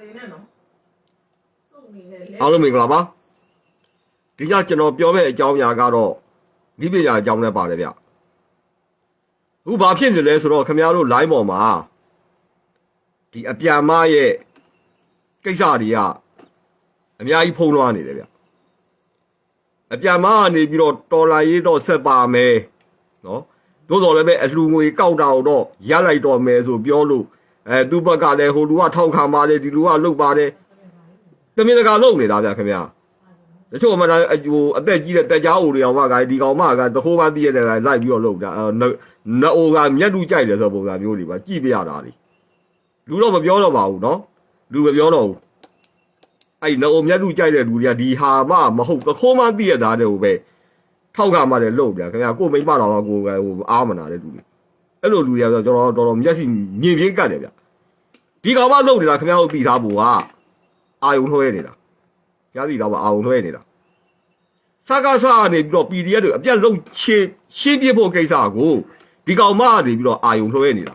နေနဲ့နော်စုံနေနဲ့လက်အားလုံးမင်္ဂလာပါဒီညကျွန်တော်ပြောမယ့်အကြောင်းအရာကတော့ဒီပညာအကြောင်းနဲ့ပါတယ်ဗျအခုဘာဖြစ်နေလဲဆိုတော့ခင်ဗျားတို့ line ပေါ်မှာဒီအပြန်မရဲ့ကိစ္စတွေကအများကြီးဖုံးလွှမ်းနေတယ်ဗျအပြန်မကနေပြီးတော့တော်လာရေးတော့ဆက်ပါမယ်နော်သို့တော်လည်းပဲအလှငွေကောက်တာတော့ရလိုက်တော့မယ်ဆိုပြောလို့ အဲသူ့ဘက်ကလည်းဟိုလူကထောက်ခံပါတယ်ဒီလူကလုတ်ပါတယ်တမင်တကာလုံနေတာဗျခင်ဗျာတချို့မှလည်းဟိုအသက်ကြီးတဲ့တက်ကြားအိုတွေအောင်မှကဒီကောင်မကတခိုးပန်းတည့်ရတဲ့လိုက်ပြီးတော့လုံတာနအိုကမျက်လူကြိုက်တယ်ဆိုပုံစံမျိုးတွေပါကြည့်ပြရတာလေလူတော့မပြောတော့ပါဘူးနော်လူမပြောတော့ဘူးအဲ့နအိုမျက်လူကြိုက်တဲ့လူတွေကဒီဟာမှမဟုတ်တခိုးပန်းတည့်ရတာတဲ့ဟိုပဲထောက်ကမှလည်းလုံပြန်ခင်ဗျာကိုမိမတော်ကိုဟိုအားမနာတဲ့လူတွေ အဲ့လိုလူတွေကတော့ကျွန်တော်တော်တော်မျက်စိမြင်ပြင်းကတ်တယ်ဗျဒီကောင်မလုံနေတာခင်ဗျားတို့သိထားဖို့ကအာယုံလွှဲနေတာကြားစီတော့အာယုံလွှဲနေတာစကားစားနေပြီးတော့ PDF တွေအပြတ်လုံးရှင်းရှင်းပြဖို့ကိစ္စကိုဒီကောင်မနေပြီးတော့အာယုံလွှဲနေတာ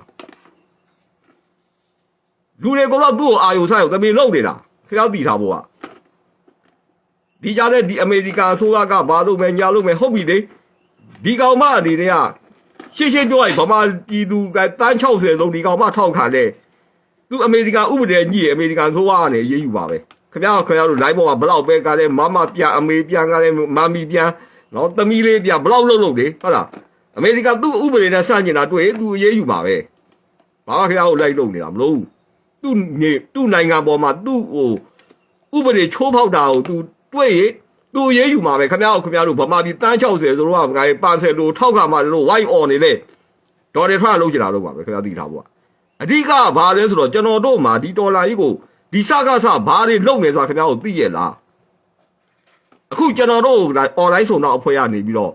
လူတွေကတော့သူ့ကိုအာယုံစားရုံတမင်လုံးနေတာခရောက်တည်ထားဖို့ကဒီကြားတဲ့ဒီအမေရိကန်အစိုးရကဘာလို့ပဲညာလို့ပဲဟုတ်ပြီလေဒီကောင်မအနေနဲ့က ရှင်းရှင်းပြောရရင်ဗမာပြည်သူကတန်း60လုံးဒီကောင်မထောက်ခံတဲ့သူအမေရိကန်ဥပဒေညှိအမေရိကန်ဆိုကနေရေးယူပါပဲခင်ဗျားခင်ဗျားတို့ live ပေါ်မှာဘလောက်ပဲကားလဲမမပြန်အမေပြန်ကားလဲမမီပြန်နော်သမီးလေးပြန်ဘလောက်လုံးလုံးလေဟုတ်လားအမေရိကန်သူ့ဥပဒေနဲ့စတင်တာတွေ့သူရေးယူပါပဲဘာမှခင်ဗျားတို့လိုက်လုံးနေတာမလို့သူ့နေသူ့နိုင်ငံပေါ်မှာသူ့ဟိုဥပဒေချိုးဖောက်တာကိုသူတွေ့ရင် သူရေးယူမှာပဲခင်ဗျားတို့ခင်ဗျားတို့ဗမာပြည်တန်း60ဆိုတော့ငါပန်ဆယ်လိုထောက်ခါမှလို့ဝိုင်းអော်နေလေဒေါ်နယ်ထရန့်လုံးချင်တာတော့ပါပဲခင်ဗျားသိထားဖို့ကအဓိကဘာလဲဆိုတော့ကျွန်တော်တို့မှာဒီဒေါ်လာကြီးကိုဒီစကားစဘာတွေလုပ်နေဆိုတာခင်ဗျားတို့သိရလားအခုကျွန်တော်တို့ဒါ online ဆောင်တော့အဖွဲ့ရနေပြီးတော့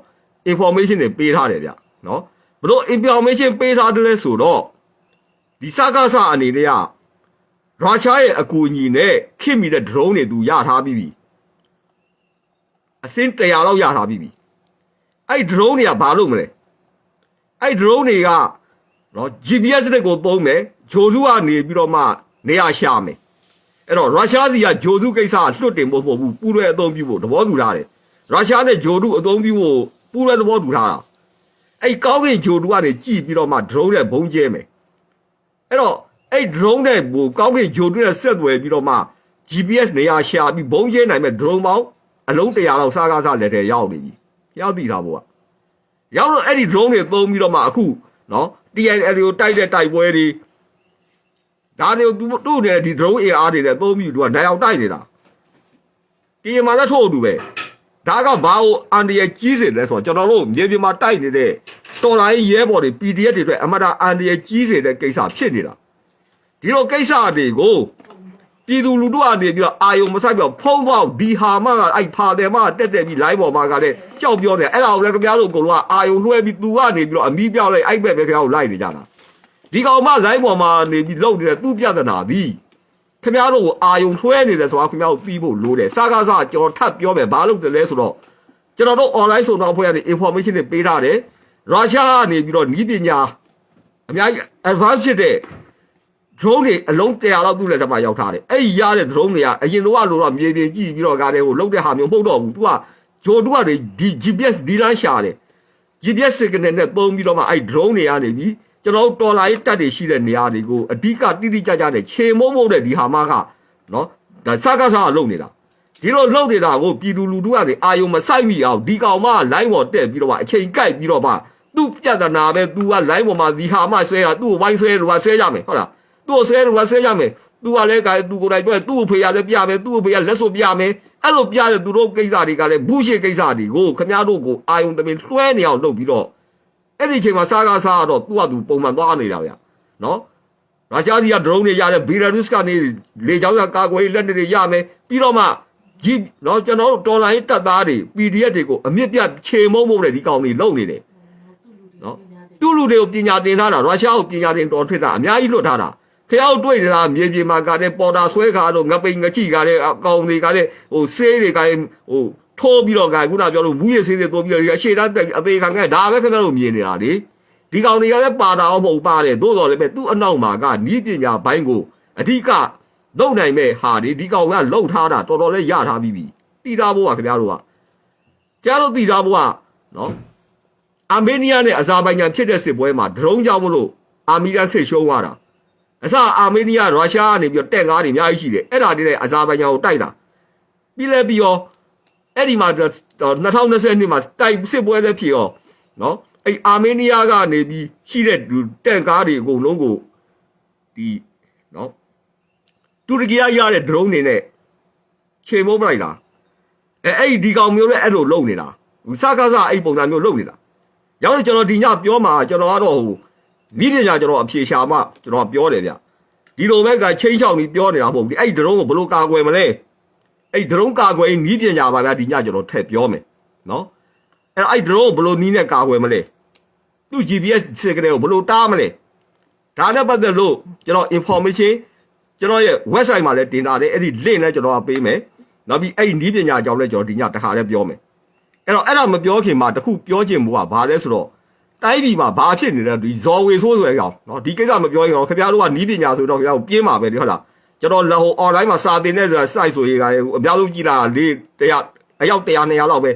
information တွေပေးထားတယ်ဗျနော်ဘလို့ information ပေးထားတယ်လဲဆိုတော့ဒီစကားစအနေနဲ့ကရုရှားရဲ့အကူအညီနဲ့ခင်မိတဲ့ drone တွေသူရထားပြီးပြီ အစင်း100လောက်ရထားပြီးပြီအဲ့ drone တွေကဘာလုပ်မလဲအဲ့ drone တွေကနော် GPS စနစ်ကိုသုံးမယ်ဂျိုစုကနေပြီးတော့မှနေရာရှာမယ်အဲ့တော့ရုရှားစီကဂျိုစုကိစ္စကလွတ်တင်ဖို့မဟုတ်ဘူးပူရဲအသုံးပြုဖို့သဘောတူထားတယ်ရုရှားနဲ့ဂျိုစုအသုံးပြုဖို့ပူရဲသဘောတူထားတာအဲ့ကောင်းကင်ဂျိုစုကနေကြည့်ပြီးတော့မှ drone နဲ့ဘုံကျဲမယ်အဲ့တော့အဲ့ drone နဲ့ဟိုကောင်းကင်ဂျိုစုနဲ့ဆက်သွယ်ပြီးတော့မှ GPS နေရာရှာပြီးဘုံကျဲနိုင်မဲ့ drone ပေါင်း အလုံး100လောက်စားကားစားလက်ထဲရောက်နေပြီရောက်တည်ထားဖို့ကရောက်တော့အဲ့ဒီ drone တွေသုံးပြီးတော့မှအခုနော် TNL ကိုတိုက်တဲ့တိုက်ပွဲတွေဒါတွေသူတို့နေတဲ့ဒီ drone AR တွေနဲ့သုံးပြီးသူကဓာတ်ရောက်တိုက်နေတာကီမာလည်းထို့အတူပဲဒါကဘာကိုအန်ဒီရဲ့ကြီးစင်လဲဆိုတော့ကျွန်တော်တို့မြေပြင်မှာတိုက်နေတဲ့တော်လိုင်းရဲဘော်တွေ PDF တွေအတွက်အမတာအန်ဒီရဲ့ကြီးစင်တဲ့ကိစ္စဖြစ်နေတာဒီလိုကိစ္စတွေကို ပြည်သူလူထုအနေပြီးတော့အာယုံမဆိုင်ပြောဖုံးပေါက်ဒီဟာမကအဲ့ဖာတယ်မတက်တက်ပြီး live ပေါ်မှာကလည်းကြောက်ပြောနေအဲ့ဒါကိုလည်းခင်ဗျားတို့အကုန်လုံးကအာယုံလွှဲပြီးသူကနေပြီးတော့အမီးပြောက်လိုက်အဲ့ဘက်ပဲခင်ဗျားတို့လိုက်နေကြတာဒီကောင်မ live ပေါ်မှာနေပြီးလုံနေတဲ့သူ့ပြဿနာသည်ခင်ဗျားတို့ကိုအာယုံလွှဲနေတယ်ဆိုတာခင်ဗျားတို့ပြီးဖို့လိုတယ်စကားစကျွန်တော်ထပ်ပြောမယ်ဘာလို့တလဲဆိုတော့ကျွန်တော်တို့ online ဆိုတော့ဖွဲ့ရတဲ့ information တွေပေးထားတယ်ရုရှားကနေပြီးတော့ဤပညာအများကြီး advance ဖြစ်တဲ့ drone တွေအလုံး100လောက်သူ့လက်ထက်မှာရောက်ထားတယ်အဲ့ဒီရတဲ့ drone တွေကအရင်တော့လို့တော့မြေပြင်ကြည့်ပြီးတော့ကားတဲ့ဟိုလုတ်တဲ့ဟာမျိုးမဟုတ်တော့ဘူး तू ကဂျိုတူကနေဒီ GPS ဒီလမ်းရှာတယ် GPS signal နဲ့ပုံပြီးတော့မှအဲ့ drone တွေကနေပြီးကျွန်တော်တို့တော်လာရေးတက်တွေရှိတဲ့နေရာတွေကိုအဓိကတိတိကျကျနဲ့ခြေမုံမုံတဲ့ဒီဟာမကနော်ဒါစကားစားလုံနေတာဒီလိုလုံနေတာကိုပြည်သူလူထုကနေအာယုံမဆိုင်မိအောင်ဒီကောင်မ line ပေါ်တက်ပြီးတော့မှအချိန်ကိုက်ပြီးတော့မှသူ့ပြဿနာပဲ तू က line ပေါ်မှာဒီဟာမဆွဲတာသူ့ကိုဝိုင်းဆွဲလို့ကဆွဲရမယ်ဟုတ်လား သူ့ကိုဆွဲလို့ကဆွဲရမယ်သူကလည်းကသူကိုယ်တိုင်ပြောသူ့ကိုဖေရလည်းပြမယ်သူ့ကိုဖေရလက်ဆိုပြမယ်အဲ့လိုပြတဲ့သူတို့ကိစ္စတွေကလည်းဘူးရှိကိစ္စတွေကိုခမည်းတော်ကိုအာယုံတမင်လွှဲနေအောင်လုပ်ပြီးတော့အဲ့ဒီအချိန်မှာစားကားစားတော့သူ့ကသူပုံမှန်သွားနေတာဗျာနော်ရုရှားစီက drone တွေရတယ်ဘီလာရုစ်ကနေလေကြောင်းကကာကွယ်လက်နက်တွေရမယ်ပြီးတော့မှဂျီနော်ကျွန်တော်တို့တော်လိုင်းတပ်သားတွေ PDF တွေကိုအမြင့်ပြတ်ခြေမုံမုံတဲ့ဒီကောင်တွေလုံနေတယ်နော်တူလူတွေကိုပညာတင်ထားတာရုရှားကိုပညာတင်တော်ထွတ်တာအများကြီးလွတ်ထားတာ ဖျောက်တွေ့နေတာမြေပြင်မှာကလည်းပေါ်တာဆွဲခါတော့ငပိန်ငချိကလည်းအကောင်တွေကလည်းဟိုဆေးတွေကလည်းဟိုထိုးပြီးတော့ကခုနပြောလို့မူရဆေးတွေတိုးပြီးတော့အရှိတန်းတက်အသေးခံခဲ့ဒါပဲခင်ဗျားတို့မြင်နေတာလေဒီကောင်တွေကလည်းပါတာအောင်မဟုတ်ပါတယ်သို့တော်လည်းပဲသူ့အနောက်မှာကနီးပညာဘိုင်းကိုအဓိကလုံနိုင်မဲ့ဟာဒီဒီကောင်ကလုံထားတာတော်တော်လေးရထားပြီးပြီတီတာဘိုးကခင်ဗျားတို့ကကြားလို့တီတာဘိုးကနော်အာမေးနီးယားနဲ့အဇာဘိုင်ဂျန်ဖြစ်တဲ့စစ်ပွဲမှာဒရုန်းကြောင့်မလို့အာမီယာစစ်ရှုံးသွားတာ အစအာမေးနီးယားရုရှားကနေပြီးတော့တက်ကားတွေအများကြီးရှိတယ်အဲ့ဒါတွေနဲ့အဇာဘိုင်ဂျန်ကိုတိုက်တာပြီးလဲပြီးရောအဲ့ဒီမှာ2020နှစ်မှာတိုက်စစ်ပွဲလည်းဖြစ်ရောနော်အဲ့အာမေးနီးယားကနေပြီးရှိတဲ့တက်ကားတွေအကုန်လုံးကိုဒီနော်တူရကီကရတဲ့ drone တွေနဲ့ချိန်မိုးပလိုက်တာအဲအဲ့ဒီဒီကောင်မျိုးလည်းအဲ့လိုလုံနေတာစကားစအဲ့ပုံစံမျိုးလုံနေတာရောက်တော့ကျွန်တော်ဒီညပြောမှာကျွန်တော်ကတော့ဟို မိပညာကျွန်တော်အဖြေရှာမှကျွန်တော်ပြောတယ်ဗျဒီလိုပဲကချင်းချောင်းပြီးပြောနေတာမဟုတ်ဘူးအဲ့ဒီ drone ကိုဘယ်လိုကာကွယ်မလဲအဲ့ဒီ drone ကာကွယ်နီးပညာပါဗျာဒီညကျွန်တော်ထည့်ပြောမယ်နော်အဲ့တော့အဲ့ဒီ drone ကိုဘယ်လိုနီးနဲ့ကာကွယ်မလဲသူ့ GPS စကတဲ့ကိုဘယ်လိုတားမလဲဒါနဲ့ပတ်သက်လို့ကျွန်တော် information ကျွန်တော်ရဲ့ website မှာလည်းတင်ထားတယ်အဲ့ဒီ link နဲ့ကျွန်တော်ကပေးမယ်နောက်ပြီးအဲ့ဒီနီးပညာအကြောင်းလည်းကျွန်တော်ဒီညတစ်ခါလည်းပြောမယ်အဲ့တော့အဲ့ဒါမပြောခင်မှာတခုပြောချင်မှုကဘာလဲဆိုတော့ တိုင်းပြည်မှာဘာဖြစ်နေလဲဒီဇော်ဝေဆိုးဆိုရအောင်နော်ဒီကိစ္စမပြောရင်တော့ခင်ဗျားတို့ကနီးပညာဆိုတော့ခင်ဗျားတို့ပြင်းပါပဲဒီဟုတ်လားကျွန်တော်လည်းဟို online မှာစာသင်တဲ့ဆိုတာ site ဆိုရင်ကလည်းအများဆုံးကြည့်တာလေးတရားအယောက်100 200လောက်ပဲ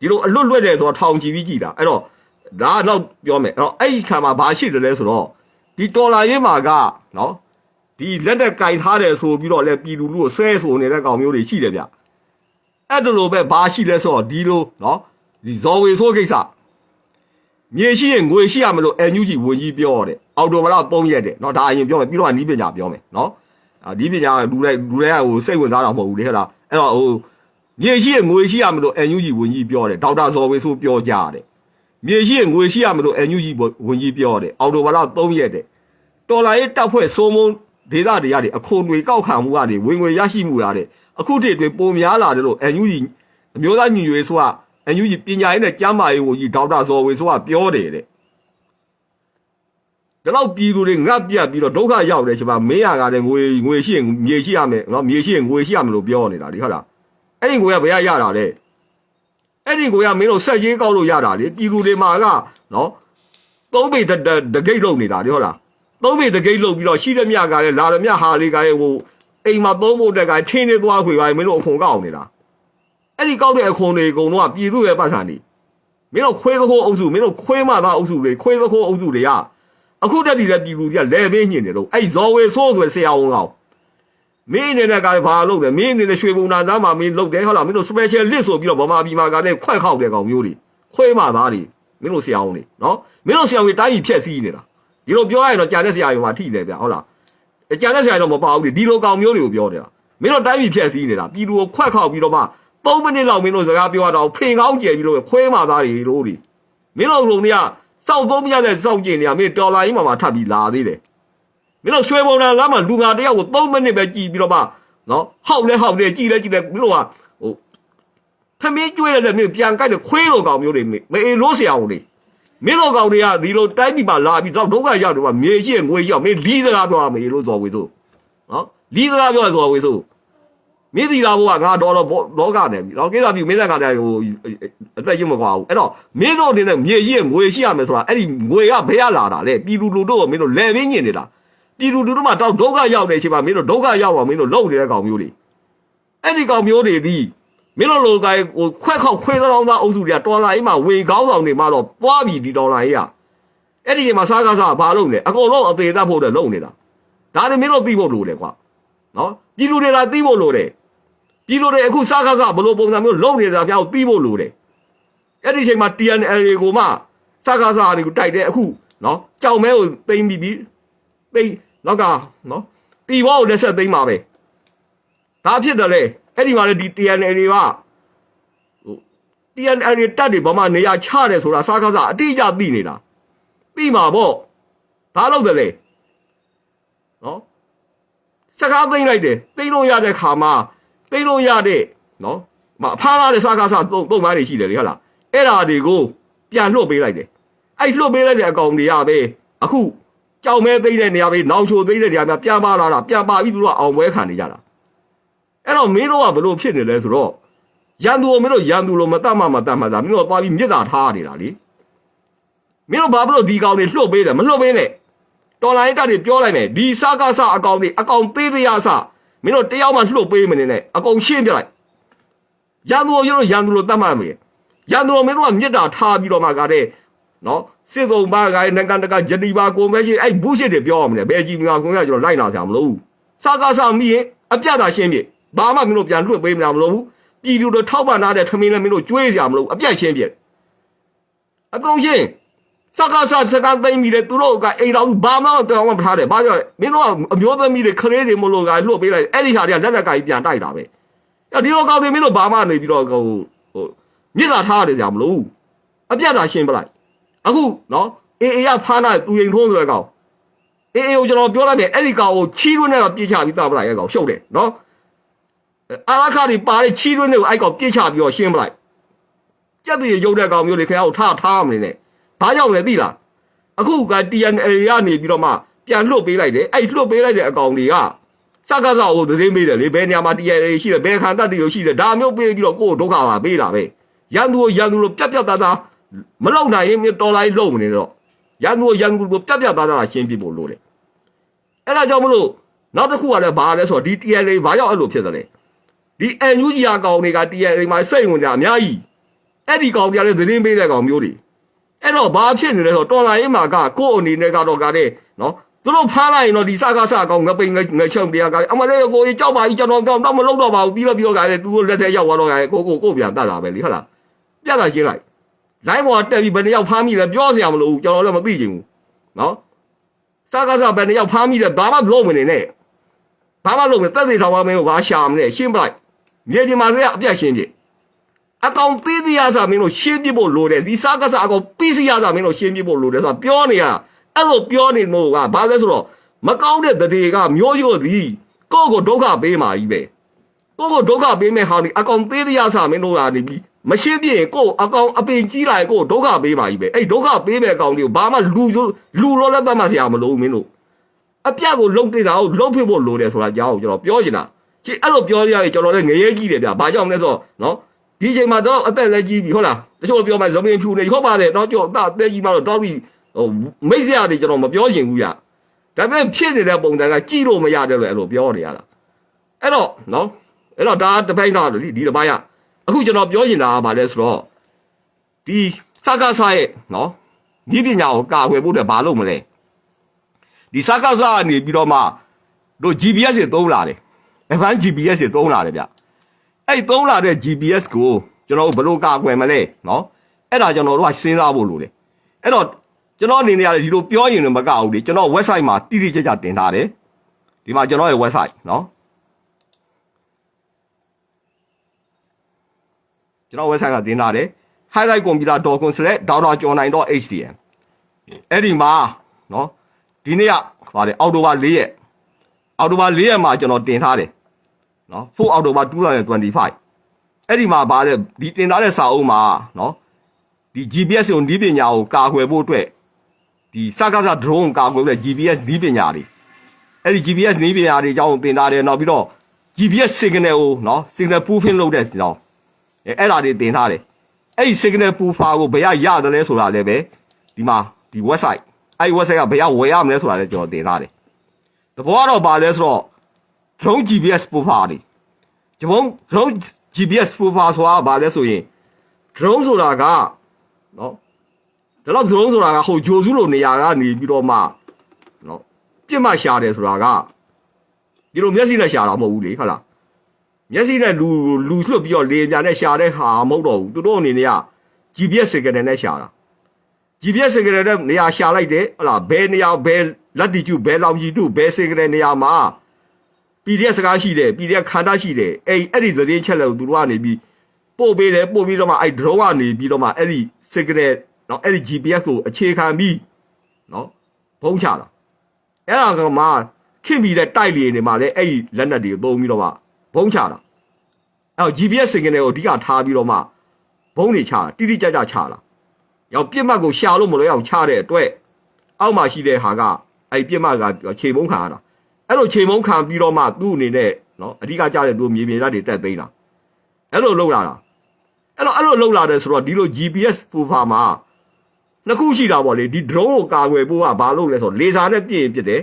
ဒီလိုအလွတ်လွတ်တယ်ဆိုတော့ထောင်ကြည့်ပြီးကြည့်တာအဲ့တော့ဒါကတော့ပြောမယ်အဲ့တော့အဲ့ဒီခံမှာဘာရှိတယ်လဲဆိုတော့ဒီတော်လာရေးမှာကနော်ဒီလက်နဲ့ကင်ထားတယ်ဆိုပြီးတော့လဲပြည်သူလူကိုဆဲဆိုနေတဲ့ကောင်မျိုးတွေရှိတယ်ဗျအဲ့ဒါလိုပဲဘာရှိလဲဆိုတော့ဒီလိုနော်ဒီဇော်ဝေဆိုးကိစ္စ မြေရှိရင်ငွေရှိရမလို့အန်ယူဂျီဝင်ကြီးပြောတယ်အော်တိုမလားပုံရက်တယ်နော်ဒါအရင်ပြောမယ်ပြီးတော့နီးပညာပြောမယ်နော်အာဒီပညာလူလိုက်လူတွေကဟိုစိတ်ဝင်စားတာမဟုတ်ဘူးလေဟဲ့လားအဲ့တော့ဟိုမြေရှိရင်ငွေရှိရမလို့အန်ယူဂျီဝင်ကြီးပြောတယ်ဒေါက်တာဇော်ဝေဆိုးပြောကြတယ်မြေရှိရင်ငွေရှိရမလို့အန်ယူဂျီဝင်ကြီးပြောတယ်အော်တိုမလားသုံးရက်တယ်တော်လာရေးတပ်ဖွဲ့စိုးမုံဒေသတွေရတယ်အခွန်တွေကောက်ခံမှုကနေဝင်ငွေရရှိမှုရတဲ့အခုတည်းတွေပုံများလာတယ်လို့အန်ယူကြီးအမျိုးသားညီညွတ်ရေးဆိုတာ အန်ယူကြီးပညာရေးနဲ့ကျမ်းမာရေးဝန်ကြီးဒေါက်တာဇော်ဝေဆိုတာပြောတယ်တဲ့ဒါတော့ပြည်သူတွေငတ်ပြတ်ပြီးတော့ဒုက္ခရောက်တယ်ရှင်ပါမင်းရကလည်းငွေငွေရှိရင်မြေရှိရမယ်နော်မြေရှိရင်ငွေရှိရမယ်လို့ပြောနေတာဒီဟုတ်လားအဲ့ဒီငွေကဘယ်ရရတာလဲအဲ့ဒီငွေကမင်းတို့ဆက်ရေးကောက်လို့ရတာလေပြည်သူတွေမှာကနော်သုံးပေတတတဂိတ်လုံနေတာဒီဟုတ်လားသုံးပေတကိတ်လုတ်ပြီးတော့ရှိတဲ့မြကလည်းလာတဲ့မြဟာလေးကလည်းဟိုအိမ်မှာသုံးဖို့တက်ကထင်းနေသွားခွေပါမင်းတို့အခွန်ကောက်နေတာ အဲ့ဒီကောက်တဲ့အခွန်တွေအကုန်လုံးကပြည်သူရဲ့ပတ်စံနေမင်းတို့ခွေးသခိုးအုပ်စုမင်းတို့ခွေးမသားအုပ်စုတွေခွေးသခိုးအုပ်စုတွေကအခုတက်တည်တဲ့ပြည်သူတွေကလဲပေးညင်နေတော့အဲ့ဇော်ဝေဆိုးဆိုဆရာဝန်ကောင်မင်းအနေနဲ့ကဘာလုပ်လဲမင်းအနေနဲ့ရွှေဘုံနာသားမှာမင်းလုပ်တယ်ဟုတ်လားမင်းတို့ special list ဆိုပြီးတော့ဗမာပြည်မှာကလည်းခွက်ခောက်တဲ့ကောင်မျိုးတွေခွေးမသားတွေမင်းတို့ဆရာဝန်တွေနော်မင်းတို့ဆရာဝန်တွေတိုင်းပြည်ဖြက်စီးနေတာဒီလိုပြောရရင်တော့ကြာတဲ့ဆရာတွေမှာထိတယ်ဗျဟုတ်လားကြာတဲ့ဆရာတွေတော့မပါဘူးလေဒီလိုကောင်မျိုးတွေကိုပြောတယ်မင်းတို့တိုင်းပြည်ဖြက်စီးနေတာပြည်သူကိုခွက်ခောက်ပြီးတော့မှ 3မိနစ်လောက်မင်းတို့စကားပြောတော့ဖင်ကောင်းကျယ်ပြီးတော့ခွဲမှသားတွေလို့ဒီမင်းတို့လုံတွေကစောက်သုံးမရတဲ့စောက်ကျင်နေတာမင်းတော်လာကြီးမှာမှထပ်ပြီးလာသေးတယ်မင်းတို့ရွှေဘုံနာကမှလူငါတယောက်ကို3မိနစ်ပဲကြည်ပြီးတော့မှနော်ဟောက်လဲဟောက်လဲကြည်လဲကြည်လဲမင်းတို့ကဟိုသမင်းကျွေးတဲ့မင်းပြန်ကြိုက်တဲ့ခွေးလိုကောင်မျိုးတွေမအေးလို့ဆရာဝန်တွေမင်းတို့ကောင်တွေကဒီလိုတိုင်းပြည်မှာလာပြီးတော့ဒုက္ခရောက်တော့မြေရှိငွေရောက်မင်းလီးစကားပြောရမယ်လို့ဇော်ဝေဆိုနော်လီးစကားပြောရဇော်ဝေဆို မင်းဒီလာဘောကငါတော်တော့လောကနေပြီတော့ကိစ္စပြီမင်းကတည်းကဟိုအသက်ကြီးမကွာဘူးအဲ့တော့မင်းတို့အနေနဲ့မြေရှိငွေရှိရမယ်ဆိုတာအဲ့ဒီငွေကဘယ်ရလာတာလဲပြည်သူလူတို့ကမင်းတို့လဲပင်းညင်နေတာပြည်သူလူတို့မှတော့ဒုက္ခရောက်နေချိန်မှာမင်းတို့ဒုက္ခရောက်ပါမင်းတို့လုံနေတဲ့ကောင်မျိုးတွေအဲ့ဒီကောင်မျိုးတွေဒီမင်းတို့လိုကဟိုခွက်ခောက်ခွေးလောင်းသားအုပ်စုတွေကတော်လာအိမ်မှာဝေကောင်းဆောင်နေမှတော့ပွားပြီဒီတော်လာအိမ်ကအဲ့ဒီချိန်မှာစားကားစားဘာလုပ်လဲအကုန်လုံးအသေးသက်ဖို့တဲ့လုပ်နေတာဒါတွေမင်းတို့သိဖို့လိုတယ်ကွာနော်ပြည်လူတွေကသိဖို့လိုတယ် ပြည်လူတွေအခုစားကားစားဘလို့ပုံစံမျိုးလုပ်နေတာပြောင်းသိဖို့လိုတယ်အဲ့ဒီချိန်မှာ TNL တွေကိုမှစားကားစားတွေကိုတိုက်တယ်အခုနော်ကြောင်မဲကိုသိမ့်ပြီးပြီးသိမ့်နောက်ကနော်တီဘောကိုလက်ဆက်သိမ့်ပါပဲဒါဖြစ်တယ်လေအဲ့ဒီမှာလေဒီ TNL တွေက TNL တွေတက်တွေဘာမှနေရာချတယ်ဆိုတာစားကားစားအတိအကျသိနေတာသိမှာပေါ့ဘာလုပ်တယ်လဲနော်စကားသိမ့်လိုက်တယ်သိမ့်လို့ရတဲ့ခါမှာ သိမ့်လို့ရတဲ့နော်မအဖားလာတဲ့စားကားစားသုံးသုံးပါးတွေရှိတယ်လေဟုတ်လားအဲ့ဓာတွေကိုပြန်လွှတ်ပေးလိုက်တယ်အဲ့လွှတ်ပေးလိုက်တဲ့အကောင်တွေကပဲအခုကြောင်မဲသိမ့်တဲ့နေရာပဲနောင်ချိုသိမ့်တဲ့နေရာများပြန်ပါလာတာပြန်ပါပြီးသူတို့ကအောင်ပွဲခံနေကြတာအဲ့တော့မင်းတို့ကဘလို့ဖြစ်နေလဲဆိုတော့ရန်သူကိုမင်းတို့ရန်သူလိုမတတ်မှမတတ်မှသာမင်းတို့ကသွားပြီးမြစ်တာထားနေတာလေမင်းတို့ဘာဖြစ်လို့ဒီကောင်တွေလှုပ်ပေးတယ်မလှုပ်ပေးနဲ့တော်လိုင်းတက်တွေပြောလိုက်မယ်ဒီစကားစအကောင်တွေအကောင်သေးသေးရစ မင်းတို့တယောက်မှလှုပ်ပေးမနေနဲ့အကုန်ရှင်းပြလိုက်ရန်သူကိုကျွန်တော်ရန်သူလို့တတ်မှတ်မယ်ရန်သူကိုမင်းတို့ကမြစ်တာထားပြီးတော့မှကတဲ့နော်စစ်ကုံဘာကလည်းနိုင်ငံတကာဂျနီဗာကွန်ဗင်းရှင်းအဲ့ဘူးရှစ်တွေပြောရမလဲဘယ်ကြီးမှာကွန်ကကျွန်တော်လိုက်လာကြမလို့စကားဆောင်မိရင်အပြတ်သာရှင်းပြဘာမှမင်းတို့ပြန်လွှတ်ပေးမလားမလို့ဘူးပြည်သူတို့ထောက်ပံ့ထားတဲ့ထမင်းလည်းမင်းတို့ကျွေးကြမလို့အပြတ်ရှင်းပြအကုန်ရှင်း စကားစစကားသိမ့်မိတယ်သူတို့ကအိမ်တော်ဘာမှတောင်းမထားတယ်ဘာကြောင့်လဲမင်းတို့ကအမျိုးသမီးတွေခလေးတွေမလို့ကလွတ်ပေးလိုက်အဲ့ဒီဟာတွေကလက်လက်ကကြီးပြန်တိုက်တာပဲအဲ့ဒီတော့ကောင်းနေမင်းတို့ဘာမှနေပြီးတော့ဟိုဟိုမြစ်သာထားရတယ်ကြာမလို့အပြတ်တာရှင်းပလိုက်အခုနော်အေအေရဖားနာသူရင်ထုံးဆိုတဲ့ကောင်အေအေကိုကျွန်တော်ပြောလိုက်တယ်အဲ့ဒီကောင်ကိုချီးရွန်းနဲ့တော့ပြေးချပြီးတာပလိုက်အဲ့ကောင်ရှုပ်တယ်နော်အာရခါတွေပါတဲ့ချီးရွန်းတွေကိုအဲ့ကောင်ပြေးချပြီးတော့ရှင်းပလိုက်ကြက်တွေရုပ်တဲ့ကောင်မျိုးတွေခင်ဗျားကိုထားထားမနေနဲ့ ဘာကြောင့်လဲသိလားအခုက TNL ကနေပြီးတော့မှပြန်လွတ်ပေးလိုက်တယ်အဲ့လွတ်ပေးလိုက်တဲ့အကောင်တွေကစကားစားကိုသတင်းမေးတယ်လေဘယ်နေရာမှာ TNL ရှိတယ်ဘယ်ခံတတ်တွေရှိတယ်ဒါမျိုးပေးပြီးတော့ကိုယ်ဒုက္ခပါပေးတာပဲရန်သူကိုရန်သူလိုပြက်ပြက်သားသားမလုံနိုင်ရင်တော်လိုက်လုံမနေတော့ရန်သူကိုရန်သူလိုပြက်ပြက်သားသားရှင်းပြဖို့လိုတယ်အဲ့ဒါကြောင့်မလို့နောက်တစ်ခုကလည်းဘာလဲဆိုတော့ဒီ TNL ဘာကြောင့်အဲ့လိုဖြစ်တယ်လဲဒီ NUG အကောင်တွေက TNL မှာစိတ်ဝင်ကြအများကြီးအဲ့ဒီကောင်ပြတဲ့သတင်းပေးတဲ့ကောင်မျိုးတွေ အဲ့တော့ဘာဖြစ်နေလဲဆိုတော့တော်လာရင်မှာကကိုယ့်အနေနဲ့ကတော့ကတဲ့နော်သူတို့ဖားလိုက်ရင်တော့ဒီစကားစကောင်ငပိန်ငငချုံတရားကအမလေးကိုကြီးကြောက်ပါကြီးကျွန်တော်တော့တော့မလုပ်တော့ပါဘူးပြီးတော့ပြီးတော့ကလည်းသူတို့လက်ထဲရောက်သွားတော့ကကိုကိုကိုပြန်တတ်တာပဲလေဟုတ်လားပြတ်တာရှင်းလိုက်လိုင်းပေါ်တက်ပြီးဘယ်နှယောက်ဖားမိလဲပြောစရာမလိုဘူးကျွန်တော်လည်းမသိချင်ဘူးနော်စကားစဘယ်နှယောက်ဖားမိလဲဘာမှမလုပ်မနေနဲ့ဘာမှလုပ်မနေတက်သေးတော်ပါမင်းကိုဘာရှာမလဲရှင်းပလိုက်မြေပြင်မှာလည်းအပြတ်ရှင်းကြည့် အကောင်သေးသေးရစားမင်းတို့ရှင်းပြဖို့လိုတယ်ဒီစားကစားအကောင်ပြီးစီရစားမင်းတို့ရှင်းပြဖို့လိုတယ်ဆိုတာပြောနေရအဲ့လိုပြောနေလို့ကဘာလဲဆိုတော့မကောင်းတဲ့တရေကမျိုးရို့သည်ကိုယ့်ကိုဒုက္ခပေးမှာကြီးပဲကိုယ့်ကိုဒုက္ခပေးမဲ့ဟာဒီအကောင်သေးသေးရစားမင်းတို့ကနေပြီးမရှင်းပြရင်ကိုယ့်အကောင်အပင်ကြီးလာရင်ကိုယ့်ဒုက္ခပေးမှာကြီးပဲအဲ့ဒုက္ခပေးမဲ့အကောင်တွေကိုဘာမှလူလူလောလက်သက်မှဆရာမလို့မင်းတို့အပြတ်ကိုလုံတိတာကိုလုံဖြစ်ဖို့လိုတယ်ဆိုတာကြောင်းကျွန်တော်ပြောချင်တာချစ်အဲ့လိုပြောရရင်ကျွန်တော်လည်းငရဲကြီးတယ်ဗျဘာကြောင့်လဲဆိုတော့နော် ဒီချိန်မှာတော့အသက်လည်းကြီးပြီဟုတ်လားတချို့ပြောမှဇမင်ဖြူနေဟုတ်ပါတယ်တော့ကြောက်အသက်အသက်ကြီးမှတော့တောက်ပြီးဟိုမိတ်ဆရာတွေကျွန်တော်မပြောရင်ဘူးရဒါပေမဲ့ဖြစ်နေတဲ့ပုံစံကကြည့်လို့မရတယ်လို့အဲ့လိုပြောနေရတာအဲ့တော့နော်အဲ့တော့ဒါတပိုင်းတော့ဒီဒီတစ်ပိုင်းကအခုကျွန်တော်ပြောချင်တာကဘာလဲဆိုတော့ဒီစကားစားရဲ့နော်ဒီပညာကိုကာကွယ်ဖို့အတွက်ဘာလုပ်မလဲဒီစကားစားကနေပြီးတော့မှတို့ GPS တွေသုံးလာတယ် advanced GPS တွေသုံးလာတယ်ဗျ အဲ့သုံးလာတဲ့ GPS ကိုကျွန်တော်တို့ဘယ်လိုကာကွယ်မလဲနော်အဲ့ဒါကျွန်တော်တို့ကစဉ်းစားဖို့လိုတယ်အဲ့တော့ကျွန်တော်အနေနဲ့ကဒီလိုပြောရင်လည်းမကဘူးလေကျွန်တော် website မှာတိတိကျကျတင်ထားတယ်ဒီမှာကျွန်တော်ရဲ့ website နော်ကျွန်တော် website ကတင်ထားတယ် highlightcomputer.com/doctorjohnnain.hdm အဲ့ဒီမှာနော်ဒီနေ့ကပါတယ်အောက်တိုဘာ4ရက်အောက်တိုဘာ4ရက်မှာကျွန်တော်တင်ထားတယ် နော်4အောက်တိုဘာ2025အဲ့ဒီမှာဗာတဲ့ဒီတင်ထားတဲ့စာအုပ်မှာနော်ဒီ GPS ကိုနီးပညာကိုကာကွယ်ဖို့အတွက်ဒီစကားစ drone ကာကွယ်တဲ့ GPS နီးပညာတွေအဲ့ဒီ GPS နီးပညာတွေအကြောင်းတင်ထားတယ်နောက်ပြီးတော့ GPS signal ကိုနော် signal proofing လုပ်တဲ့ကြောင်းအဲ့အဲ့ဒါတွေတင်ထားတယ်အဲ့ဒီ signal proofer ကိုဘယ်ရရတယ်လဲဆိုတာလည်းပဲဒီမှာဒီ website အဲ့ဒီ website ကဘယ်ရဝယ်ရမလဲဆိုတာလည်းကျွန်တော်တင်ထားတယ်သဘောကတော့ဗာလဲဆိုတော့ drone GPS ပူဖာတွေကျွန်တော် drone GPS ပူဖာဆိုတာဘာလဲဆိုရင် drone ဆိုတာကနော်ဒါတော့ drone ဆိုတာကဟိုဂျိုစုလိုနေရာကနေပြီးတော့မှနော်ပြစ်မှရှာတယ်ဆိုတာကဒီလိုမျက်စိနဲ့ရှာတာမဟုတ်ဘူးလေဟုတ်လားမျက်စိနဲ့လူလူလွှတ်ပြီးတော့လေပြာနဲ့ရှာတဲ့ဟာမဟုတ်တော့ဘူးသူတို့အနေနဲ့က GPS signal နဲ့ရှာတာ GPS signal နဲ့နေရာရှာလိုက်တယ်ဟုတ်လားဘယ်နေရာဘယ် latitude ဘယ် longitude ဘယ် signal နေရာမှာ PDF စကားရှိတယ် PDF ခန္ဓာရှိတယ်အဲ့အဲ့ဒီသတင်းချက်လက်ကိုသူတို့ကနေပြီးပို့ပေးတယ်ပို့ပြီးတော့မှအဲ့ drone ကနေပြီးတော့မှအဲ့ဒီ signal เนาะအဲ့ဒီ GPS ကိုအခြေခံပြီးเนาะဘုံချတာအဲ့ဒါကမှခင်ပြီးတဲ့တိုက်လျင်တွေမှာလည်းအဲ့ဒီလက်နက်တွေကိုသုံးပြီးတော့မှဘုံချတာအဲ့တော့ GPS signal ကိုအဓိကထားပြီးတော့မှဘုံတွေချတာတိတိကျကျချတာရောက်ပြစ်မှတ်ကိုရှာလို့မလို့အောင်ချတဲ့အတွက်အောက်မှာရှိတဲ့ဟာကအဲ့ပြစ်မှတ်ကခြေမုံခံရတာ အဲ့လိုချိန်မုံခံပြီးတော့မှသူ့အနေနဲ့နော်အဓိကကြားတဲ့သူမြေပြင်ဓာတ်တွေတက်သိမ်းတာအဲ့လိုလုပ်လာတာအဲ့တော့အဲ့လိုလုပ်လာတယ်ဆိုတော့ဒီလို GPS ပူဖာမှာနှစ်ခုရှိတာပေါ့လေဒီ drone ကိုကာကွယ်ဖို့ကဘာလုပ်လဲဆိုတော့လေဆာနဲ့ပြည့်ရင်ပြစ်တယ်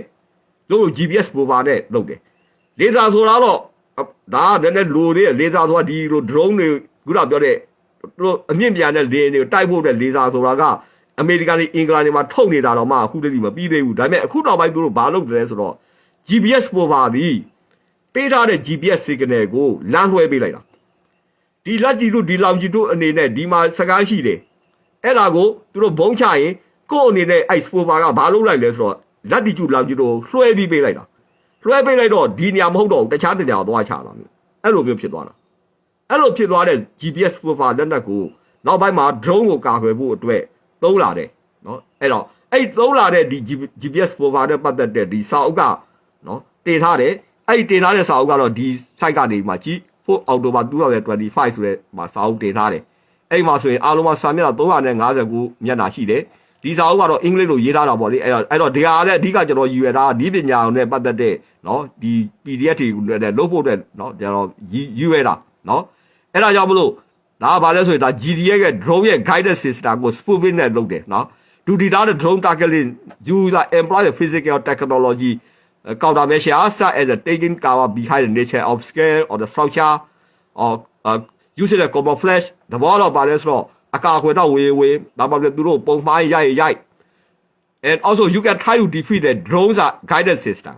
တို့ GPS ပူဖာနဲ့လုပ်တယ်လေဆာဆိုတာတော့ဒါကလည်းလိုသေးတယ်လေဆာဆိုတာဒီလို drone တွေခုနပြောတဲ့သူတို့အမြင့်ပြန်တဲ့လေတွေကိုတိုက်ဖို့တဲ့လေဆာဆိုတာကအမေရိကန်တွေအင်္ဂလန်တွေမှာထုတ်နေတာတော့မှအခုတည်းကမပြီးသေးဘူးဒါပေမဲ့အခုနောက်ပိုင်းသူတို့ဘာလုပ်တယ်လဲဆိုတော့ GPS ပေါ်ပါသည်ပေးထားတဲ့ GPS signal ကိုလမ်းလွှဲပေးလိုက်တာဒီလက်ကြီးတို့ဒီလောင်ကြီးတို့အနေနဲ့ဒီမှာစကားရှိတယ်အဲ့ဒါကိုသူတို့ဘုံချရင်ကို့အနေနဲ့အဲ့ spober ကဘာလုပ်လိုက်လဲဆိုတော့လက်တီကျူလောင်ကြီးတို့လွှဲပြီးပေးလိုက်တာလွှဲပေးလိုက်တော့ဒီနေရာမဟုတ်တော့ဘူးတခြားတနေရာကိုသွားချတာမျိုးအဲ့လိုမျိုးဖြစ်သွားတာအဲ့လိုဖြစ်သွားတဲ့ GPS spooffer လက်နက်ကိုနောက်ပိုင်းမှာ drone ကိုကာကွယ်ဖို့အတွက်သုံးလာတယ်နော်အဲ့တော့အဲ့သုံးလာတဲ့ဒီ GPS spooffer နဲ့ပတ်သက်တဲ့ဒီစာအုပ်က နော်တင်ထားတယ်အဲ့ဒီတင်ထားတဲ့စာအုပ်ကတော့ဒီ site ကနေမှကြည့်ဖို့အော်တိုဘာ2025ဆိုတဲ့မှာစာအုပ်တင်ထားတယ်အဲ့မှာဆိုရင်အားလုံးမှာစာမျက်နှာ359မျက်နှာရှိတယ်ဒီစာအုပ်ကတော့အင်္ဂလိပ်လိုရေးထားတာပေါ့လေအဲ့တော့အဲ့တော့ဒီဟာလည်းအဓိကကျွန်တော်ယူရတာဒီပညာနဲ့ပတ်သက်တဲ့နော်ဒီ PDF တွေနဲ့လုပ်ဖို့အတွက်နော်ကျွန်တော်ယူရတာနော်အဲ့ဒါကြောင့်မလို့ဒါကဘာလဲဆိုရင်ဒါ GDA ရဲ့ drone ရဲ့ guidance system ကို spoofing နဲ့လုပ်တယ်နော် to deter the drone targeting user employ the physical technology uh, countermeasure such as a taking cover behind the nature of scale or the structure or uh, using the camouflage သဘောတော့ပါလဲဆိုတော့အကာအကွယ်တော့ဝေဝေဒါမှမဟုတ်သူတို့ပုံမှားရိုက်ရိုက် and also you can try to defeat the drones are guided system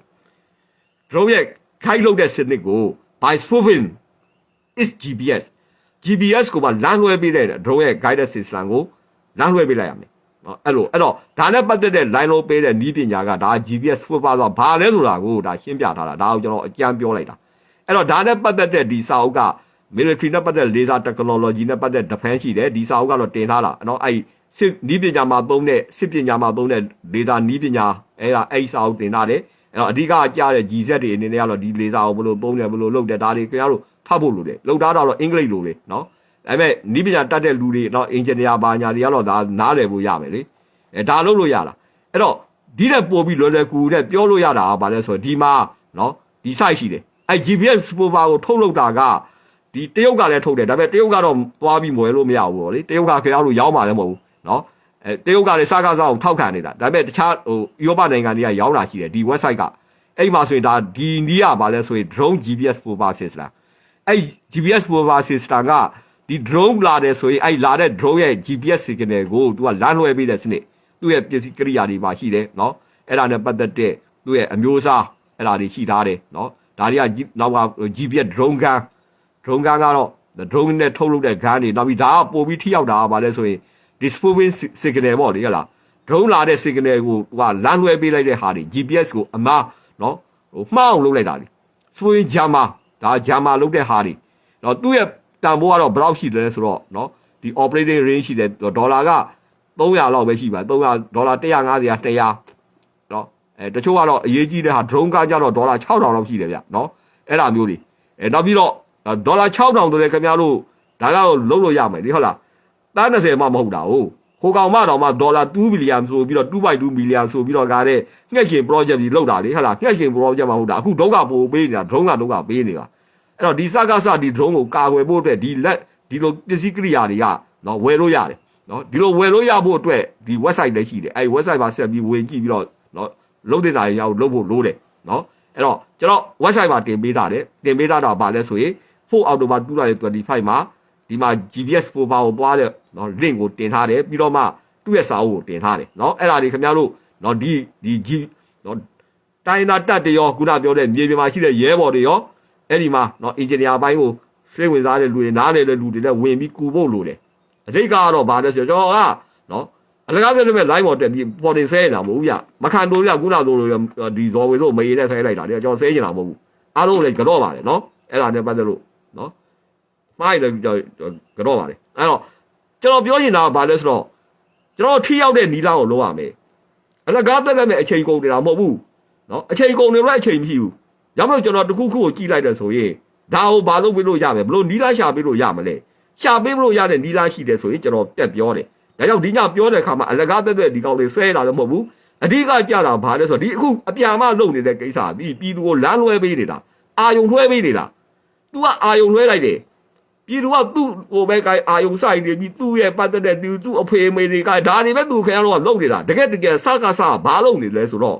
drone ရဲ့ guide လုပ်တဲ့စနစ်ကို by spoofing is GPS GPS ကိုပါလမ်းလွှဲပေးတဲ့ drone ရဲ့ guided system ကိုလမ်းလွှဲပေးလိုက်ရမယ် နော်အဲ့လိုအဲ့တော့ဒါနဲ့ပတ်သက်တဲ့ line လို့ပေးတဲ့နီးပညာကဒါ GPS spoofer ဆိုတာဘာလဲဆိုတာကိုဒါရှင်းပြထားတာဒါကိုကျွန်တော်အကြံပြောလိုက်တာအဲ့တော့ဒါနဲ့ပတ်သက်တဲ့ဒီစာအုပ်က military နဲ့ပတ်သက် laser technology နဲ့ပတ်သက် defense ရှိတယ်ဒီစာအုပ်ကတော့တင်ထားတာနော်အဲ့စစ်နီးပညာမှာသုံးတဲ့စစ်ပညာမှာသုံးတဲ့ laser နီးပညာအဲ့ဒါအဲ့စာအုပ်တင်ထားတယ်အဲ့တော့အဓိကကြားတဲ့ GZ တွေအနေနဲ့ကတော့ဒီ laser ကိုဘယ်လိုသုံးတယ်ဘယ်လိုလုပ်တယ်ဒါတွေခင်ဗျားတို့ဖတ်ဖို့လိုတယ်လုပ်ထားတာတော့အင်္ဂလိပ်လိုလေနော် ဒါပေမဲ့နီးပညာတတ်တဲ့လူတွေနော် engineer ဘာညာတွေကတော့ဒါနားလည်ဖို့ရမယ်လေအဲဒါလုပ်လို့ရတာအဲ့တော့ဒီတဲ့ပို့ပြီးလွယ်လွယ်ကူကူနဲ့ပြောလို့ရတာကဘာလဲဆိုတော့ဒီမှာနော်ဒီ site ရှိတယ်အဲ GPS spooffer ကိုထုတ်လုပ်တာကဒီတရုတ်ကလည်းထုတ်တယ်ဒါပေမဲ့တရုတ်ကတော့သွားပြီးမွယ်လို့မရဘူးပေါ့လေတရုတ်ကခင်ဗျားတို့ရောင်းမှာလည်းမဟုတ်ဘူးနော်အဲတရုတ်ကလည်းစကားစားကိုထောက်ခံနေတာဒါပေမဲ့တခြားဟိုဥရောပနိုင်ငံတွေကရောင်းတာရှိတယ်ဒီ website ကအဲ့မှာဆိုရင်ဒါဒီနီးရပါလဲဆိုရင် drone GPS spooffer system အဲ့ GPS spooffer system က ဒီ drone လာတယ်ဆိုရင်အဲ့လာတဲ့ drone ရဲ့ GPS signal ကိုသူကလမ်းလွှဲပေးတဲ့စနစ်သူ့ရဲ့ပစ္စည်းကိရိယာတွေပါရှိတယ်နော်အဲ့ဒါနဲ့ပတ်သက်တဲ့သူ့ရဲ့အမျိုးအစားအဲ့ဒါတွေရှိထားတယ်နော်ဒါတွေကနောက်က GPS drone gun drone gun ကတော့ drone နဲ့ထုတ်လုပ်တဲ့ gun တွေနောက်ပြီးဒါကပို့ပြီးထိရောက်တာကဘာလဲဆိုရင် disposing signal ပေါ့လေဟဲ့လား drone လာတဲ့ signal ကိုသူကလမ်းလွှဲပေးလိုက်တဲ့ဟာတွေ GPS ကိုအမားနော်ဟိုမှားအောင်လုပ်လိုက်တာလေဆိုရင်ဂျာမာဒါဂျာမာလုပ်တဲ့ဟာတွေတော့သူ့ရဲ့ တန်ဖိုးကတော့ဘယ်လောက်ရှိတယ်လဲဆိုတော့နော်ဒီ operating range ရှိတယ်ဒေါ်လာက300လောက်ပဲရှိပါ300ဒေါ်လာ150 200နော်အဲတချို့ကတော့အရေးကြီးတဲ့ဟာ drone ကကြတော့ဒေါ်လာ6000လောက်ရှိတယ်ဗျနော်အဲ့ဒါမျိုးတွေအဲနောက်ပြီးတော့ဒေါ်လာ6000ဆိုတဲ့ခင်ဗျားတို့ဒါကတော့လုံးလို့ရမယ်လေဟုတ်လားသား20မှမဟုတ်တာဟုတ်ဟိုကောင်မတော်မှဒေါ်လာ2ဘီလီယံဆိုပြီးတော့2.2ဘီလီယံဆိုပြီးတော့ကားတဲ့ငှက်ရှင် project ကြီးလောက်တာလေဟုတ်လားငှက်ရှင် project မှာဟုတ်တာအခုဒုက္ခပိုပေးနေတာ drone ကဒုက္ခပေးနေတာ အဲ့တော့ဒီစကားစဒီ drone ကိုကာကွယ်ဖို့အတွက်ဒီလက်ဒီလိုပစ္စည်းကိရိယာတွေကနော်ဝယ်လို့ရတယ်နော်ဒီလိုဝယ်လို့ရဖို့အတွက်ဒီ website လည်းရှိတယ်အဲ့ website မှာဆက်ပြီးဝင်ကြည့်ပြီးတော့နော်လုံးတဲ့တာရအောင်လုပ်ဖို့လိုတယ်နော်အဲ့တော့ကျွန်တော် website မှာတင်ပေးတာတယ်တင်ပေးတာတော့ဗာလဲဆိုရင်4 October 2025မှာဒီမှာ GPS profile ကိုသွားတဲ့နော် link ကိုတင်ထားတယ်ပြီးတော့မှသူ့ရဲ့စာအုပ်ကိုတင်ထားတယ်နော်အဲ့ဒါတွေခင်ဗျားတို့နော်ဒီဒီ G နော်တိုင်းနာတက်တွေရောခုနပြောတဲ့မြေပြင်မှာရှိတဲ့ရဲဘော်တွေရော အဲ့ဒီမှာနော် engineer ဘိုင်းကိုစိတ်ဝင်စားတဲ့လူတွေနားလေတဲ့လူတွေလည်းဝင်ပြီးကူဖို့လိုတယ်အဓိကကတော့ဗာလဲဆိုတော့ကျွန်တော်ကနော်အလကားပြောလို့မဲ့ line ပေါ်တက်ပြီးပေါ်တင်ဆဲနေတာမဟုတ်ဘူးဗျမခံတို့ရခုနတို့ဒီဇော်ဝေတို့မေးနဲ့ဆဲလိုက်တာလေကျွန်တော်ဆဲနေတာမဟုတ်ဘူးအားလုံးလည်းကြော့ပါတယ်နော်အဲ့ဒါနဲ့ပတ်သက်လို့နော်မှားရလည်းကြော့ပါတယ်အဲ့တော့ကျွန်တော်ပြောချင်တာကဘာလဲဆိုတော့ကျွန်တော်ထိရောက်တဲ့နီလာကိုလုပ်ရမယ်အလကားတက်တက်မဲ့အချိန်ကုန်နေတာမဟုတ်ဘူးနော်အချိန်ကုန်နေတော့အချိန်မရှိဘူး ရောက်လို့ကျွန်တော်တခုခုကိုကြည့်လိုက်တယ်ဆိုရင်ဒါကိုဘာလုပ်ပေးလို့ရမယ်ဘလို့နီလာရှာပေးလို့ရမလဲရှာပေးလို့ရတဲ့နီလာရှိတယ်ဆိုရင်ကျွန်တော်တက်ပြောတယ်ဒါကြောင့်ဒီညပြောတဲ့အခါမှာအလကားတက်တက်ဒီကောင်တွေဆွဲတာလည်းမဟုတ်ဘူးအဓိကကြတာဘာလဲဆိုတော့ဒီအခုအပြန်မလုပ်နေတဲ့ကိစ္စဒီပြည်သူကိုလမ်းလွှဲပေးနေတာအာယုံလွှဲပေးနေတာ तू ကအာယုံလွှဲလိုက်တယ်ပြည်သူကသူ့ဟိုဘက်ကအာယုံဆိုင်နေပြီးသူ့ရဲ့ပတ်သက်တဲ့သူသူ့အဖေအမေတွေကဒါတွေပဲသူခင်ဗျားတို့ကလုပ်နေတာတကယ်တကယ်စကားစဘာလုပ်နေလဲဆိုတော့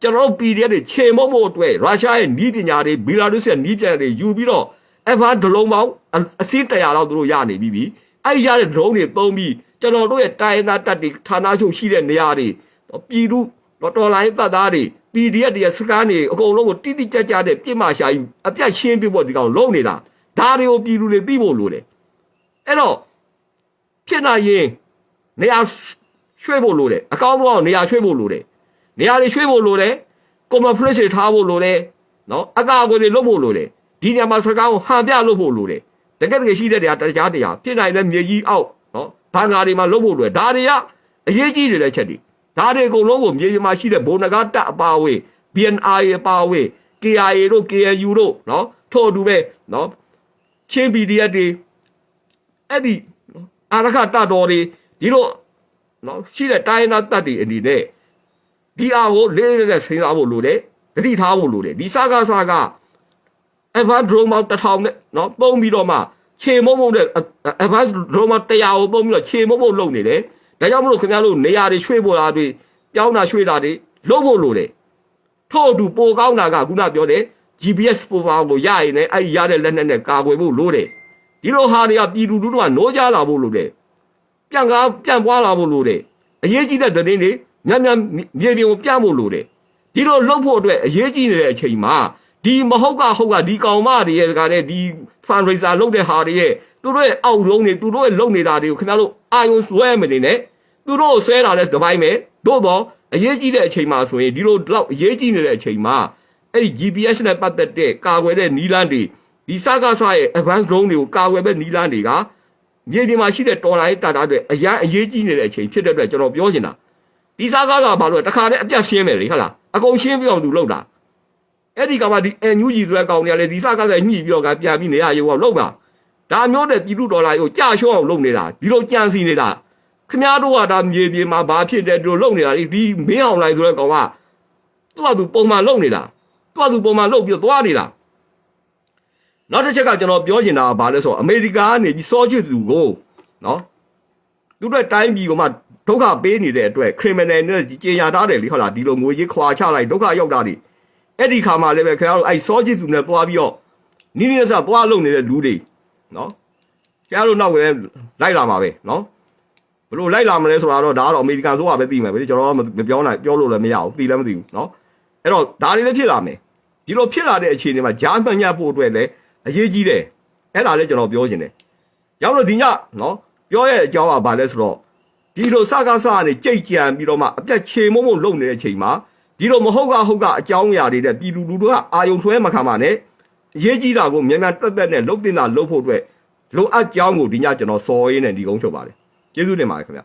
ကျွန်တော်တို့ PDF တွေခြေမုံမို့အတွက်ရုရှားရဲ့နီးပညာတွေဘီလာရုစ်ရဲ့နီးပညာတွေယူပြီးတော့ F1 ဒလုံးပေါင်းအအစီး100လောက်သူတို့ရနေပြီးပြီအဲ့ဒီရတဲ့ဒရုန်းတွေသုံးပြီးကျွန်တော်တို့ရဲ့တိုင်းသားတပ်တွေဌာနချုပ်ရှိတဲ့နေရာတွေပြည်သူတော့တော်လိုင်းတပ်သားတွေ PDF တွေရဲ့စကားတွေအကုန်လုံးကိုတိတိကျကျတဲ့ပြစ်မှရှာယူအပြတ်ရှင်းပြဖို့ဒီကောင်လုံးနေတာဒါတွေကိုပြည်သူတွေသိဖို့လိုတယ်အဲ့တော့ဖြစ်နိုင်ရင်နေရာရွှေ့ဖို့လိုတယ်အကောင်းဆုံးအောင်နေရာရွှေ့ဖို့လိုတယ် နေရာတွေရွှေ့ဖို့လိုတယ်ကွန်မဖလက်တွေထားဖို့လိုတယ်နော်အကာအကွယ်တွေလုပ်ဖို့လိုတယ်ဒီနေရာမှာစကားကိုဟန်ပြလုပ်ဖို့လိုတယ်တကယ်တကယ်ရှိတဲ့နေရာတရားတရားဖြစ်နိုင်တဲ့မြေကြီးအောက်နော်ဘန်ကာတွေမှာလုပ်ဖို့လိုတယ်ဒါတွေကအရေးကြီးနေတဲ့ချက်တွေဒါတွေအကုန်လုံးကိုမြေကြီးမှာရှိတဲ့ဘုံနဂါတက်အပါအဝင် BNI အပါအဝင် KIA တို့ KNU တို့နော်ထို့အတူပဲနော်ချင်း PDF တွေအဲ့ဒီနော်အာရခတတော်တွေဒီလိုနော်ရှိတဲ့တိုင်းသားတပ်တွေအနေနဲ့ ဒီအားကိုလေးလေးနဲ့စဉ်းစားဖို့လိုတယ်တတိထားဖို့လိုတယ်ဒီစကားစကား advanced drone မောက်တစ်ထောင်နဲ့နော်ပုံပြီးတော့မှခြေမုံမုံတဲ့ advanced drone မောက်100ကိုပုံပြီးတော့ခြေမုံမုံလုပ်နေတယ်ဒါကြောင့်မလို့ခင်ဗျားတို့နေရာတွေရွှေ့ဖို့လားတွေပြောင်းတာရွှေ့တာတွေလုပ်ဖို့လိုတယ်ထို့အတူပိုကောင်းတာကခုနပြောတဲ့ GPS ပိုပါကိုရရင်လည်းအဲ့ဒီရတဲ့လက်နက်နဲ့ကာကွယ်ဖို့လိုတယ်ဒီလိုဟာတွေကပြည်သူလူထုကနိုးကြလာဖို့လိုတယ်ပြန်ကားပြန်ပွားလာဖို့လိုတယ်အရေးကြီးတဲ့သတင်းတွေ ညံ့ညံ့မြေပြင်ကိုပြဖို့လိုတယ်ဒီလိုလှုပ်ဖို့အတွက်အရေးကြီးနေတဲ့အချိန်မှာဒီမဟုတ်ကဟုတ်ကဒီကောင်မတွေရဲ့ကလည်းဒီ fundraiser လုပ်တဲ့ဟာတွေရဲ့သူတို့ရဲ့အောက်လုံးတွေသူတို့ရဲ့လုပ်နေတာတွေကိုခင်ဗျားတို့အာယုံဆွဲမနေနဲ့သူတို့ကိုဆွဲတာလဲတစ်ပိုင်းပဲသို့တော့အရေးကြီးတဲ့အချိန်မှာဆိုရင်ဒီလိုတော့အရေးကြီးနေတဲ့အချိန်မှာအဲ့ဒီ GPS နဲ့ပတ်သက်တဲ့ကာကွယ်တဲ့နီးလန်းတွေဒီစကားဆရဲ့ advanced drone တွေကိုကာကွယ်တဲ့နီးလန်းတွေကမြေပြင်မှာရှိတဲ့တော်လိုင်းတာတာတွေအရန်အရေးကြီးနေတဲ့အချိန်ဖြစ်တဲ့အတွက်ကျွန်တော်ပြောချင်တာ ဒီစားကားကဘာလို့လဲတခါတည်းအပြတ်ရှင်းမယ်လေဟုတ်လားအကုန်ရှင်းပြီးတော့သူလောက်တာအဲ့ဒီကမှဒီအန်ယူဂျီဆိုတဲ့ကောင်တွေကလည်းဒီစားကားကညှိပြီးတော့ကပြန်ပြီးနေရရုံအောင်လောက်တာဒါမျိုးတဲ့ပြည်သူဒေါ်လာကိုကြာရှော့အောင်လုပ်နေတာဒီလိုကြံစီနေတာခမားတို့ကဒါမြေပြင်မှာဘာဖြစ်တယ်ဒီလိုလုပ်နေတာလေဒီမင်းအောင်လိုက်ဆိုတဲ့ကောင်ကသူ့ဟာသူပုံမှန်လုပ်နေတာသူ့ဟာသူပုံမှန်လုပ်ပြီးတော့သွားနေတာနောက်တစ်ချက်ကကျွန်တော်ပြောချင်တာကဘာလဲဆိုတော့အမေရိကန်ကနေပြီးစောချစ်သူကိုနော်သူတို့တိုင်းပြည်ကမှ ဒုက္ခပေးနေတဲ့အတွက် criminal နဲ့ကြေညာထားတယ်လေဟုတ်လားဒီလိုငွေကြီးခွာချလိုက်ဒုက္ခရောက်တာတွေအဲ့ဒီခါမှလည်းပဲခင်ဗျားတို့အဲ့စောကြည့်သူနဲ့သွားပြီးတော့နီးနီးနဲ့စသွားလုံနေတဲ့လူတွေနော်ခင်ဗျားတို့နောက်ကလည်းလိုက်လာမှာပဲနော်ဘလို့လိုက်လာမလဲဆိုတာတော့ဒါကတော့အမေရိကန်ဆိုတာပဲသိမယ်ပဲကျွန်တော်ကမပြောနိုင်ပြောလို့လည်းမရဘူးသိလည်းမသိဘူးနော်အဲ့တော့ဒါတွေလည်းဖြစ်လာမယ်ဒီလိုဖြစ်လာတဲ့အခြေအနေမှာဂျားမှန်ညဖို့အတွက်လည်းအရေးကြီးတယ်အဲ့ဒါလည်းကျွန်တော်ပြောချင်တယ်ရောက်လို့ဒီညနော်ပြောရဲ့အကြောင်းကဘာလဲဆိုတော့ ဒီလိုစကားစကနေကြိတ်ကြံပြီးတော့မှအပြတ်ချေမုံမုံလုံနေတဲ့အချိန်မှာဒီလိုမဟုတ်ကဟုတ်ကအကြောင်းအရာတွေတဲ့ပြည်သူလူထုကအာယုံထွဲမခံပါနဲ့အရေးကြီးတာကိုမြန်မြန်တက်တက်နဲ့လုံတင်တာလုံဖို့အတွက်လိုအပ်ကြောင်းကိုဒီညကျွန်တော်စော်ရင်းနဲ့ဒီကုန်းချုပ်ပါတယ်ကျေးဇူးတင်ပါတယ်ခင်ဗျ